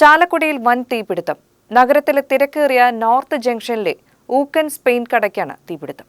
ചാലക്കുടിയിൽ വൻ തീപിടുത്തം. നഗരത്തിലെ തിരക്കേറിയ നോർത്ത് ജംഗ്ഷനിലെ ഊക്കൻ സ്പെയിൻ കടയ്ക്കാണ് തീപിടുത്തം.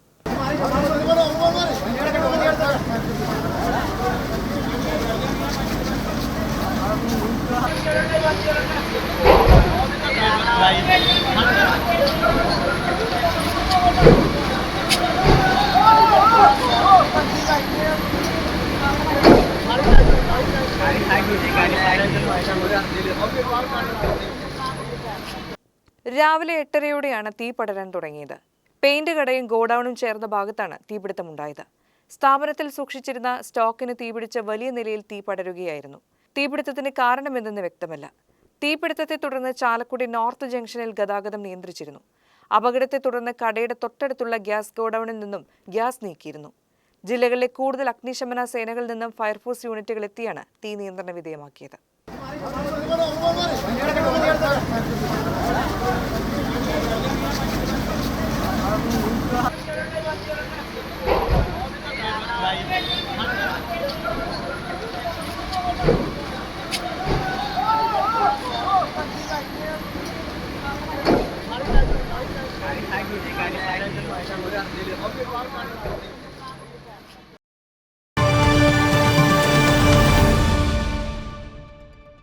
രാവിലെ എട്ടരയോടെയാണ് തീ പടരാൻ തുടങ്ങിയത്. പെയിന്റ് കടയും ഗോഡൌണും ചേർന്ന ഭാഗത്താണ് തീപിടുത്തമുണ്ടായത്. സ്ഥാപനത്തിൽ സൂക്ഷിച്ചിരുന്ന സ്റ്റോക്കിന് തീപിടിച്ച വലിയ നിലയിൽ തീ പടരുകയായിരുന്നു. തീപിടുത്തത്തിന് കാരണമെന്തെന്ന് വ്യക്തമല്ല. തീപിടുത്തത്തെ തുടർന്ന് ചാലക്കുടി നോർത്ത് ജംഗ്ഷനിൽ ഗതാഗതം നിയന്ത്രിച്ചിരുന്നു. അപകടത്തെ തുടർന്ന് കടയുടെ തൊട്ടടുത്തുള്ള ഗ്യാസ് ഗോഡൌണിൽ നിന്നും ഗ്യാസ് നീക്കിയിരുന്നു. ജില്ലകളിലെ കൂടുതൽ അഗ്നിശമന സേനകളിൽ നിന്നും ഫയർഫോഴ്സ് യൂണിറ്റുകൾ എത്തിയാണ് തീ നിയന്ത്രണ വിധേയമാക്കിയത്.